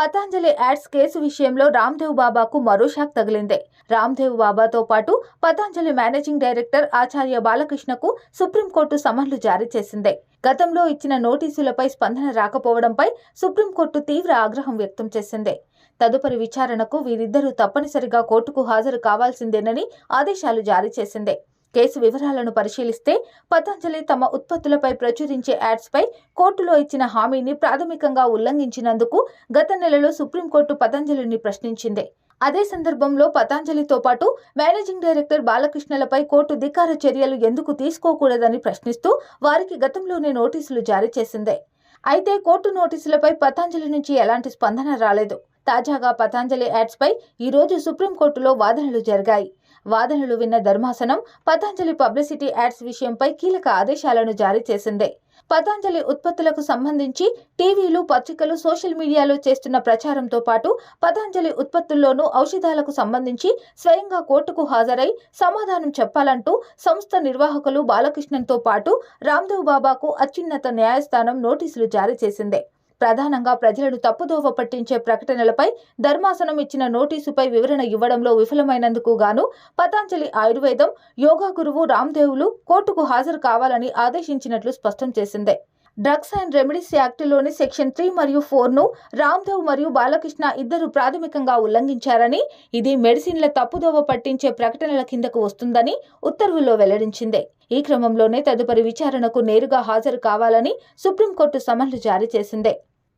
Patanjali ads case విషయంలో రామ్దేవ్ బాబాకు మరో షాక్ తగిలింది. రామ్దేవ్ బాబాతో పాటు పతాంజలి మేనేజింగ్ డైరెక్టర్ ఆచార్య బాలకృష్ణకు సుప్రీంకోర్టు సమన్లు జారీ చేసింది. గతంలో ఇచ్చిన నోటీసులపై స్పందన రాకపోవడంపై సుప్రీంకోర్టు తీవ్ర ఆగ్రహం వ్యక్తం చేసింది. తదుపరి విచారణకు వీరిద్దరూ తప్పనిసరిగా కోర్టుకు హాజరు కావాల్సిందేనని ఆదేశాలు జారీ చేసిందే. కేసు వివరాలను పరిశీలిస్తే పతంజలి తమ ఉత్పత్తులపై ప్రచురించే యాడ్స్పై కోర్టులో ఇచ్చిన హామీని ప్రాథమికంగా ఉల్లంఘించినందుకు గత నెలలో సుప్రీంకోర్టు పతంజలిని ప్రశ్నించింది. అదే సందర్భంలో పతాంజలితో పాటు మేనేజింగ్ డైరెక్టర్ బాలకృష్ణలపై కోర్టు ధికార చర్యలు ఎందుకు తీసుకోకూడదని ప్రశ్నిస్తూ వారికి గతంలోనే నోటీసులు జారీ చేసింది. అయితే కోర్టు నోటీసులపై పతాంజలి నుంచి ఎలాంటి స్పందన రాలేదు. తాజాగా పతాంజలి యాడ్స్పై ఈరోజు సుప్రీంకోర్టులో వాదనలు జరిగాయి. వాదనలు విన్న ధర్మాసనం పతాంజలి పబ్లిసిటీ యాడ్స్ విషయంపై కీలక ఆదేశాలను జారీ చేసింది. పతాంజలి ఉత్పత్తులకు సంబంధించి టీవీలు పత్రికలు సోషల్ మీడియాలో చేస్తున్న ప్రచారంతో పాటు పతాంజలి ఉత్పత్తుల్లోనూ ఔషధాలకు సంబంధించి స్వయంగా కోర్టుకు హాజరై సమాధానం చెప్పాలంటూ సంస్థ నిర్వాహకులు బాలకృష్ణన్తో పాటు రామ్దేవ్ బాబాకు అత్యున్నత న్యాయస్థానం నోటీసులు జారీ చేసింది. ప్రధానంగా ప్రజలను తప్పుదోవ పట్టించే ప్రకటనలపై ధర్మాసనం ఇచ్చిన నోటీసుపై వివరణ ఇవ్వడంలో విఫలమైనందుకు గాను పతాంజలి ఆయుర్వేదం యోగా గురువు రామ్దేవులు కోర్టుకు హాజరు కావాలని ఆదేశించినట్లు స్పష్టం చేసింది. డ్రగ్స్ అండ్ రెమెడీస్ యాక్ట్లోని సెక్షన్ త్రీ మరియు ఫోర్ను రామ్దేవ్ మరియు బాలకృష్ణ ఇద్దరు ప్రాథమికంగా ఉల్లంఘించారని ఇది మెడిసిన్ల తప్పుదోవ పట్టించే ప్రకటనల కిందకు వస్తుందని ఉత్తర్వుల్లో వెల్లడించింది. ఈ క్రమంలోనే తదుపరి విచారణకు నేరుగా హాజరు కావాలని సుప్రీంకోర్టు సమన్లు జారీ చేసింది.